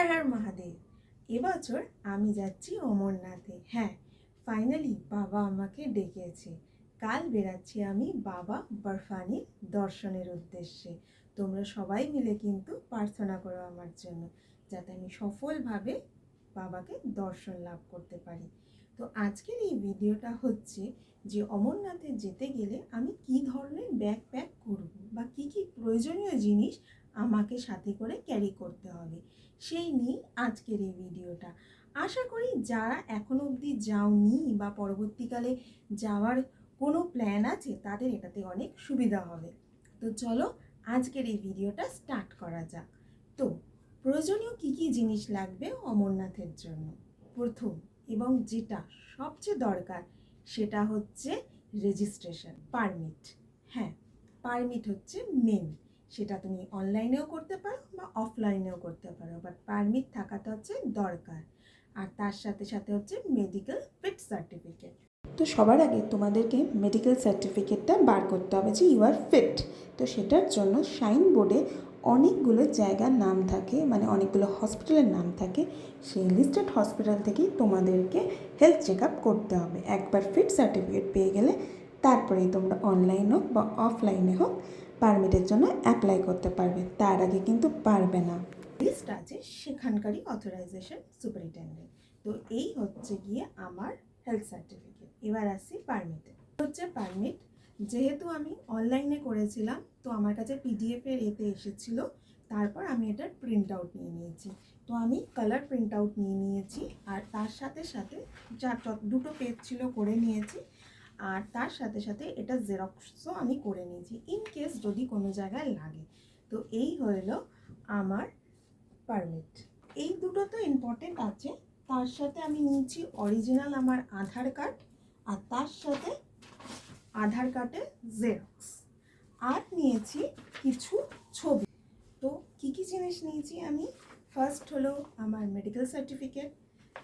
হর হর মহাদেব, এবছর আমি যাচ্ছি অমরনাথে। হ্যাঁ ফাইনালি বাবা আমাকে ডেকেছে। কাল বেরাচ্ছি আমি বাবা বরফানি দর্শনের উদ্দেশ্যে। তোমরা সবাই মিলে কিন্তু প্রার্থনা করো আমার জন্য, যাতে আমি সফলভাবে বাবাকে দর্শন লাভ করতে পারি। তো আজকের এই ভিডিওটা হচ্ছে যে অমরনাথে যেতে গেলে আমি কি ধরনের ব্যাগ প্যাক করব বা কি কি প্রয়োজনীয় জিনিস আমাকে সাথে করে ক্যারি করতে হবে। সেই নিয়ে আজকের এই ভিডিওটা। আশা করি যারা এখনও অবধি যাওনি বা পরবর্তীকালে যাওয়ার কোনো প্ল্যান আছে, তাদের এটাতে অনেক সুবিধা হবে। তো চলো আজকের এই ভিডিওটা স্টার্ট করা যাক। তো প্রয়োজনীয় কী কী জিনিস লাগবে অমরনাথের জন্য? প্রথম এবং যেটা সবচেয়ে দরকার সেটা হচ্ছে রেজিস্ট্রেশন পারমিট হ্যাঁ পারমিট হচ্ছে মেন সেটা তুমি অনলাইনেও করতে পারো বা অফলাইনেও করতে পারো। বাট পারমিট থাকাটা হচ্ছে দরকার। আর তার সাথে সাথে হচ্ছে মেডিকেল ফিট সার্টিফিকেট তো সবার আগে তোমাদেরকে মেডিকেল সার্টিফিকেটটা বার করতে হবে যে ইউ আর ফিট তো সেটার জন্য সাইন বোর্ডে অনেকগুলো জায়গার নাম থাকে মানে অনেকগুলো হসপিটালের নাম থাকে। সেই লিস্টেড হসপিটাল থেকেই তোমাদেরকে হেলথ চেক আপ করতে হবে। একবার ফিট সার্টিফিকেট পেয়ে গেলে তারপরেই তোমরা অনলাইন হোক বা অফলাইনে হোক পারমিটের জন্য অ্যাপ্লাই করতে পারবে, তার আগে কিন্তু পারবে না। লিস্ট আছে সেখানকারই অথরাইজেশন সুপারিনটেন্ডেন্ট তো এই হচ্ছে গিয়ে আমার হেলথ সার্টিফিকেট এবার আসছি পারমিটে হচ্ছে পারমিট যেহেতু আমি অনলাইনে করেছিলাম, তো আমার কাছে পিডিএফ এর এতে এসেছিল, তারপর আমি এটার প্রিন্ট আউট নিয়ে নিয়েছি। তো আমি কালার প্রিন্ট আউট নিয়ে নিয়েছি, আর তার সাথে সাথে যা দুটো পেজ ছিল করে নিয়েছি আর তার সাথে সাথে এটা জেরক্সও আমি করে নিয়েছি ইন কেস যদি কোনো জায়গায় লাগে। তো এই হলো আমার পারমিট এই দুটো তো ইম্পর্টেন্ট আছে। তার সাথে আমি নিয়েছি অরিজিনাল আমার আধার কার্ড আর তার সাথে আধার কার্ডের জেরক্স আর নিয়েছি কিছু ছবি। তো কী কী জিনিস নিয়েছি আমি? ফার্স্ট হলো আমার মেডিকেল সার্টিফিকেট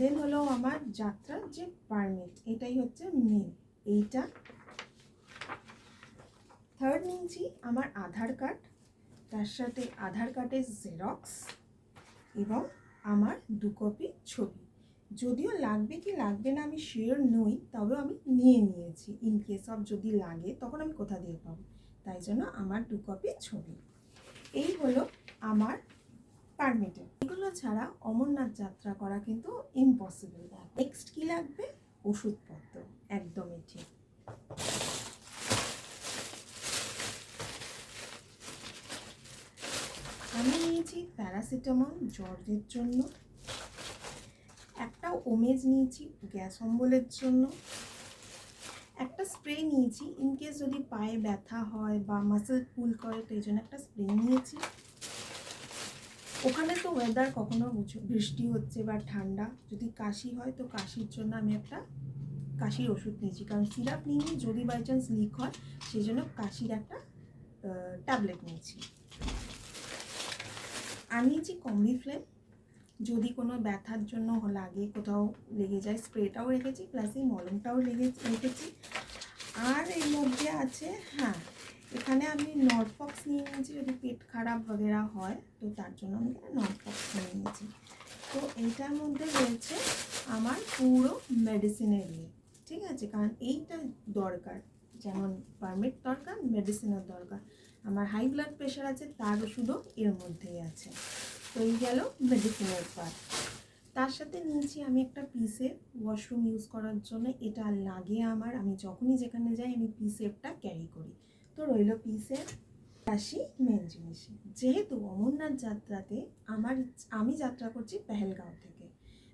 দেন হলো আমার যাত্রার যে পারমিট এটাই হচ্ছে মেন এইটা। থার্ড নিয়েছি আমার আধার কার্ড, তার সাথে আধার কার্ডের জেরক্স এবং আমার দু কপি ছবি। যদিও লাগবে কি লাগবে না আমি শিওর নই, তবে আমি নিয়ে নিয়েছি। ইন কেস অফ যদি লাগে, তখন আমি কোথা দিয়ে পাবো? তাই জন্য আমার দু কপি ছবি। এই হলো আমার পারমিটে এগুলো ছাড়া অমরনাথ যাত্রা করা কিন্তু ইম্পসিবল নেক্সট কি লাগবে? ওষুধপত্র, একদমই ঠিক। আমি নিয়েছি প্যারাসিটামল জ্বরের জন্য। একটা ওমেজ নিয়েছি গ্যাস অম্বলের জন্য। একটা স্প্রে নিয়েছি ইন কেস যদি পায়ে ব্যথা হয় বা মাসেল পুল করে এই জন্য একটা স্প্রে নিয়েছি। ওখানে তো ওয়েদার কখনো বৃষ্টি হচ্ছে বা ঠান্ডা, যদি কাশি হয় তো কাশির জন্য আমি একটা কাশির ওষুধ নিয়েছি। কারণ সিরাপ নিয়ে যদি বাই চান্স লিক হয়, সেই জন্য কাশির একটা ট্যাবলেট নিয়েছি। আর নিয়েছি কমবিফ্লেম যদি কোনো ব্যথার জন্য লাগে, কোথাও লেগে যায়, স্প্রেটাও রেখেছি প্লাস এই মলমটাও লেগে, রেখেছি। আর এর মধ্যে আছে হ্যাঁ এখানে আমি নর্ফক্স নিয়ে নিয়েছি, যদি পেট খারাপ বগেরা হয়, তো তার জন্য আমি নর্ফক্স নিয়ে নিয়েছি। তো এইটার মধ্যে রয়েছে আমার পুরো মেডিসিনের ইয়ে ঠিক আছে? কারণ এইটা দরকার, যেমন পারমিট দরকার মেডিসিনের দরকার। আমার হাই ব্লাড প্রেশার আছে, তার ওষুধও এর মধ্যেই আছে। তো এই গেল মেডিসিনের পার্ট তার সাথে নিয়েছি আমি একটা পিসে ওয়াশরুম ইউজ করার জন্য। এটা লাগে আমার, আমি যখনই যেখানে যাই, আমি পিসেফটা ক্যারি করি। তো রইল পিসের আসি মেন জিনিসে। যেহেতু অমরনাথ যাত্রাতে আমার আমি যাত্রা করছি পেহেলগাঁও থেকে।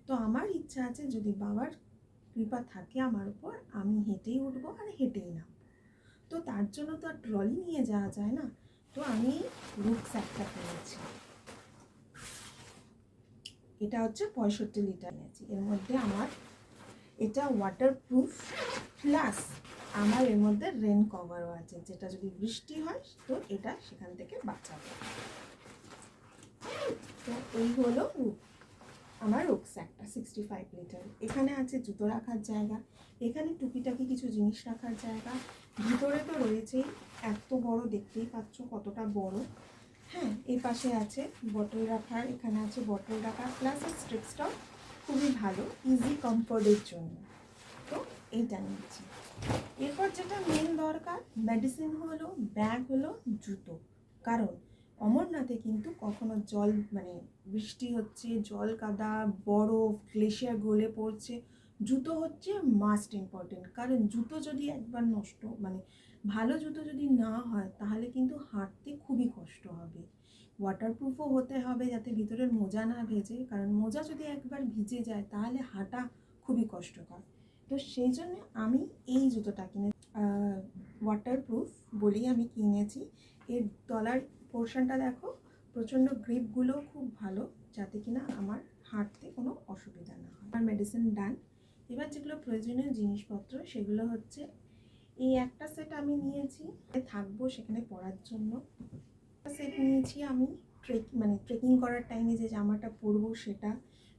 তো আমার ইচ্ছা আছে যদি বাবার কৃপা থাকে আমার উপর, আমি হেঁটেই উঠবো আর হেঁটেই নামবো। তো তার জন্য তো আর ট্রলি নিয়ে যাওয়া যায় না। তো আমি রুকস্যাকটা কিনেছি এটা হচ্ছে পঁয়ষট্টি লিটার নিয়েছি এর মধ্যে আমার এটা ওয়াটার প্রুফ প্লাস আমার এর মধ্যে রেন কভারও আছে, যেটা যদি বৃষ্টি হয়, তো এটা সেখান থেকে বাঁচাবে। তো এই হলো আমার রুকস্যাকটা সিক্সটি ফাইভ লিটার এখানে আছে জুতো রাখার জায়গা, এখানে টুকিটাকি কিছু জিনিস রাখার জায়গা। ভিতরে তো রয়েছেই, এত বড় দেখতেই পাচ্ছ কতটা বড়। হ্যাঁ এই পাশে আছে বটল রাখার, এখানে আছে বটল রাখার প্লাস স্ট্রিপসটাও খুবই ভালো ইজি কমফোর্টের জন্য। তো এইটা নিচ্ছি। এরপর যেটা মেন দরকার মেডিসিন হলো ব্যাগ হলো জুতো। কারণ অমরনাথে কিন্তু কখনো জল মানে বৃষ্টি হচ্ছে, জল কাদা, বরফ গ্লেশিয়ার গলে পড়ছে। জুতো হচ্ছে মাস্ট ইম্পর্টেন্ট কারণ জুতো যদি একবার নষ্ট মানে ভালো জুতো যদি না হয়, তাহলে কিন্তু হাঁটতে খুবই কষ্ট হবে। ওয়াটারপ্রুফও হতে হবে যাতে ভিতরের মোজা না ভেজে। কারণ মোজা যদি একবার ভিজে যায়, তাহলে হাঁটা খুবই কষ্টকর। তো সেই জন্য আমি এই জুতোটা কিনে ওয়াটারপ্রুফ বলেই আমি কিনেছি। এর তলার পোর্শনটা দেখো, প্রচণ্ড গ্রিপগুলো খুব ভালো, যাতে কিনা আমার হাঁটতে কোনো অসুবিধা না হয়। আমার মেডিসিন ডান এবার যেগুলো প্রয়োজনীয় জিনিসপত্র, সেগুলো হচ্ছে, এই একটা সেট আমি নিয়েছি। থাকব সেখানে পরার জন্য। সেট নিয়েছি আমি ট্রেক মানে ট্রেকিং করার টাইমে যে জামাটা পরবো সেটা।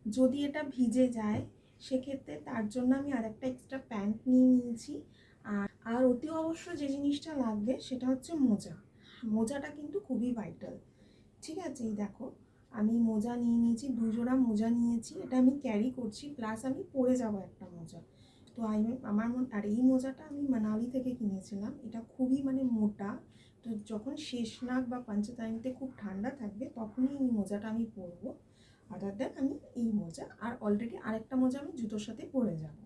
যদি এটা ভিজে যায় সেক্ষেত্রে তার জন্য আমি আরেকটা এক্সট্রা প্যান্ট নিয়ে নিয়েছি। আর আর অতি অবশ্য যে জিনিসটা লাগবে সেটা হচ্ছে মোজা। মোজাটা কিন্তু খুবই ভাইটাল ঠিক আছে, এই দেখো, আমি মোজা নিয়ে নিয়েছি দুজোড়া মোজা নিয়েছি, এটা আমি ক্যারি করছি প্লাস আমি পরে যাব একটা মোজা। তো আমি, আমার মন, আর এই মোজাটা আমি মানালি থেকে কিনেছিলাম, এটা খুবই মানে মোটা। তো যখন শেষনাগ বা পাঞ্চতানিতে খুব ঠান্ডা থাকবে, তখনই এই মোজাটা আমি পরবো। আদার দেন আমি এই মোজা, আর অলরেডি আরেকটা মোজা আমি জুতোর সাথে পরে যাব।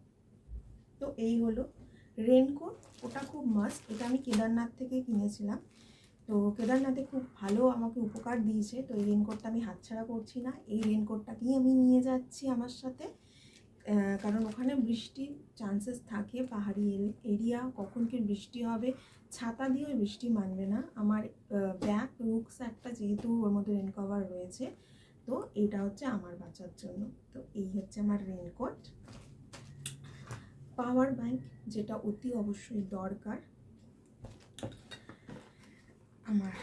তো এই হলো রেনকোট ওটা খুব মাস্ট এটা আমি কেদারনাথ থেকে কিনেছিলাম। তো কেদারনাথে খুব ভালো আমাকে উপকার দিয়েছে, তো এই রেনকোটটা আমি হাতছাড়া করছি না। এই রেনকোটটাকেই আমি নিয়ে যাচ্ছি আমার সাথে। কারণ ওখানে বৃষ্টির চান্সেস থাকে, পাহাড়ি এরিয়া কখন কি বৃষ্টি হবে, ছাতা দিয়েও বৃষ্টি মানবে না। আমার ব্যাগ রুকস একটা যেহেতু ওর মধ্যে রেনকভার রয়েছে। তো এটা হচ্ছে আমার বাঁচার জন্য। তো এই হচ্ছে আমার রেনকোট পাওয়ার ব্যাংক যেটা অতি অবশ্যই দরকার। আমার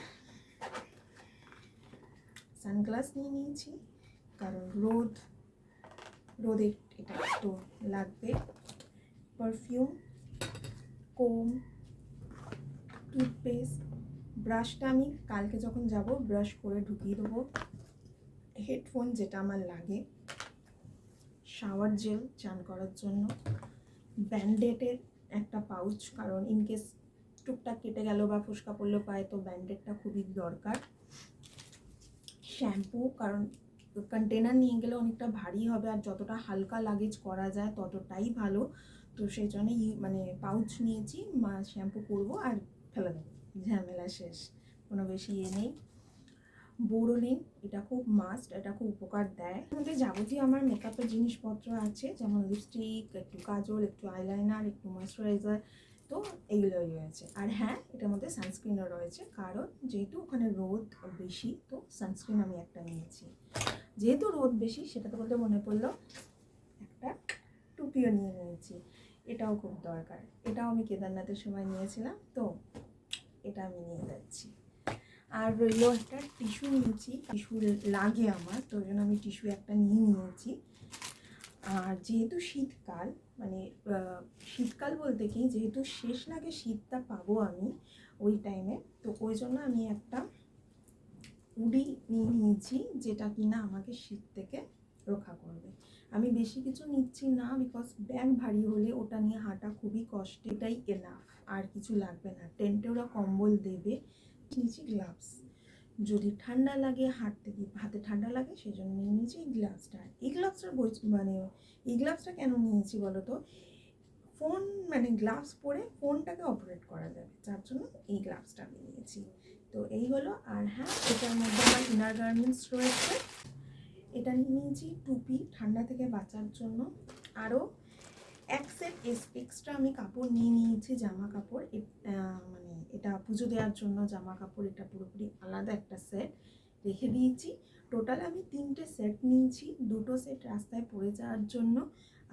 সানগ্লাস নিয়ে নিয়েছি, কারণ রোদ, রোদে এটা তো লাগবে। পারফিউম কোম টুথপেস্ট ব্রাশটা আমি কালকে যখন যাব ব্রাশ করে ঢুকিয়ে দেবো। হেডফোন যেটা আমার লাগে। শাওয়ার জেল চান করার জন্য। ব্যান্ডেডের একটা পাউচ, কারণ ইনকেস টুকটাক কেটে গেল বা ফুসকা পড়ল পায়, তো ব্যান্ডেডটা খুবই দরকার। শ্যাম্পু, কারণ কন্টেনার নিয়ে গেলে অনেকটা ভারী হবে, আর যতটা হালকা লাগেজ করা যায় ততটাই ভালো। তো সেই জন্য মানে পাউচ নিয়েছি, মা, শ্যাম্পু করব, আর ফেলে দেবো। ঝামেলা শেষ, কোনো বেশি ইয়ে নেই। বোরোলিন এটা খুব মাস্ট এটা খুব উপকার দেয়। এর মধ্যে যাবতীয় আমার মেকআপের জিনিসপত্র আছে, যেমন লিপস্টিক একটু কাজল, একটু আইলাইনার একটু ময়শ্চারাইজার তো এগুলোই রয়েছে। আর হ্যাঁ এটার মধ্যে সানস্ক্রিনও রয়েছে, কারণ যেহেতু ওখানে রোদ বেশি, তো সানস্ক্রিন আমি একটা নিয়েছি। যেহেতু রোদ বেশি সেটা তো বলতে মনে পড়ল, একটা টুপিও নিয়ে নিয়েছি, এটাও খুব দরকার। এটাও আমি কেদারনাথের সময় নিয়েছিলাম, তো এটা আমি নিয়ে যাচ্ছি। আর রইল একটা টিস্যু নিয়েছি, টিস্যু লাগে আমার, তো জন্য আমি টিস্যু একটা নিয়ে নিয়েছি। আর যেহেতু শীতকাল মানে শীতকাল বলতে কি, যেহেতু শেষ লাগে শীতটা পাবো আমি ওই টাইমে তো ওই জন্য আমি একটা উডি নিয়ে নিয়েছি, যেটা কিনা আমাকে শীত থেকে রক্ষা করবে। আমি বেশি কিছু নিচ্ছি না বিকজ ব্যাগ ভারী হলে ওটা নিয়ে হাঁটা খুবই কষ্ট, এটাই এনাফ আর কিছু লাগবে না। টেন্টে ওরা কম্বল দেবে নিয়েছি গ্লাভস। যদি ঠান্ডা লাগে, হাঁটতে গিয়ে, হাতে ঠান্ডা লাগে সেই জন্য নিয়ে নিয়েছি এই গ্লাভসটা। এই গ্লাভসটার মানে এই গ্লাভসটা কেন নিয়েছি বলো তো ফোন মানে গ্লাভস পরে ফোনটাকে অপারেট করা যাবে। যার জন্য এই গ্লাভসটা আমি নিয়েছি। তো এই হলো, আর হ্যাঁ এটার মধ্যে আমার ইনার গার্মেন্টস রয়েছে। এটা নিয়ে নিয়েছি টুপি ঠান্ডা থেকে বাঁচার জন্য। আরও এক সেট এক্সট্রা আমি কাপড় নিয়ে নিয়েছি, জামা কাপড়। মানে এটা পুজো দেওয়ার জন্য জামা কাপড় এটা পুরোপুরি আলাদা একটা সেট রেখে দিয়েছি। টোটাল আমি তিনটে সেট নিয়েছি, দুটো সেট রাস্তায় পড়ে যাওয়ার জন্য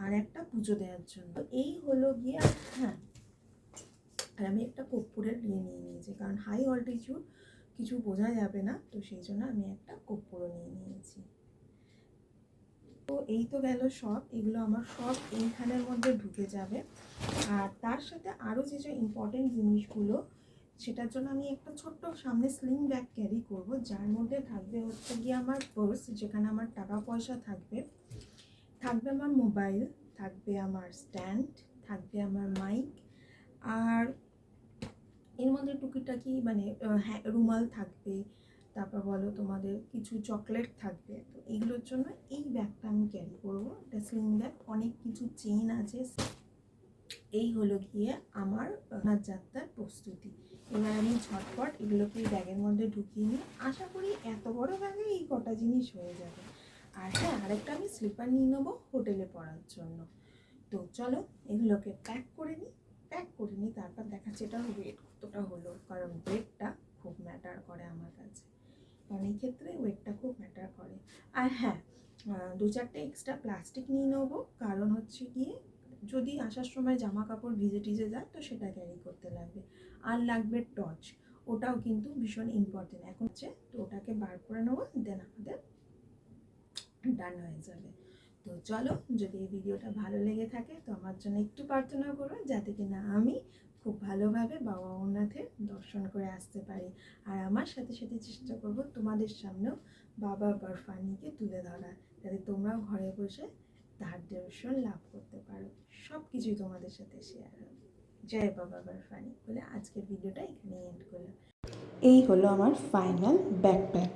আর একটা পুজো দেওয়ার জন্য। এই হলো গিয়ে হ্যাঁ। আর আমি একটা কর্পূরের ইয়ে নিয়ে নিয়েছি, কারণ হাই অল্টিটিউড কিছু বোঝা যাবে না, তো সেই জন্য আমি একটা কর্পূরও নিয়ে নিয়েছি। তো এই তো গেল সব, এগুলো আমার সব এইখানের মধ্যে ঢুকে যাবে। আর তার সাথে আরও যে যে ইম্পর্টেন্ট জিনিসগুলো, সেটার জন্য আমি একটা ছোট্ট সামনে স্লিং ব্যাগ ক্যারি করব, যার মধ্যে থাকবে হচ্ছে গিয়ে আমার পার্স যেখানে আমার টাকা পয়সা থাকবে। থাকবে আমার মোবাইল থাকবে আমার স্ট্যান্ড থাকবে আমার মাইক আর এর মধ্যে টুকিটাকি মানে হ্যাঁ রুমাল থাকবে তারপর বলো তোমাদের কিছু চকলেট থাকবে। তো এইগুলোর জন্য এই ব্যাগটা আমি ক্যারি করব। এটা স্লিং ব্যাগ অনেক কিছু চেন আছে। এই হলো গিয়ে আমার আপনার যাত্রার প্রস্তুতি। এবার আমি ঝটপট এগুলোকে ব্যাগের মধ্যে ঢুকিয়ে নিই আশা করি এত বড় ব্যাগে এই কটা জিনিস হয়ে যাবে। আর হ্যাঁ আরেকটা আমি স্লিপার নিয়ে নেব হোটেলে পড়ার জন্য। তো চলো এগুলোকে প্যাক করে নিই প্যাক করে নিই, তারপর দেখাচ্ছি এটার ওয়েট কতটা হলো, কারণ ওয়েটটা খুব ম্যাটার করে আমার কাছে। এই ক্ষেত্রে ওয়েটটা খুব ম্যাটার করে। আর হ্যাঁ দু চারটে এক্সট্রা প্লাস্টিক নিয়ে নেব। কারণ হচ্ছে গিয়ে, যদি আসার সময় জামা কাপড় ভিজে টিজে যায়, তো সেটা ক্যারি করতে লাগবে। আর লাগবে টর্চ ওটাও কিন্তু ভীষণ ইম্পর্টেন্ট এখন হচ্ছে, তো ওটাকে বার করে নেব দেন আমাদের ডান হয়ে যাবে। তো চলো, যদি এই ভিডিওটা ভালো লেগে থাকে, তো আমার জন্য একটু প্রার্থনা করো, যাতে কিনা আমি খুব ভালোভাবে বাবা অমরনাথের দর্শন করে আসতে পারি। আর আমার সাথে সাথে চেষ্টা করব তোমাদের সামনেও বাবা বরফানিকে তুলে ধরা যাতে তোমরাও ঘরে বসে তার দর্শন লাভ করতে পারো। সব কিছুই তোমাদের সাথে শেয়ার হবে। জয় বাবা বরফানি। বলে আজকের ভিডিওটা এখানে এন্ড করলাম। এই হলো আমার ফাইনাল ব্যাকপ্যাক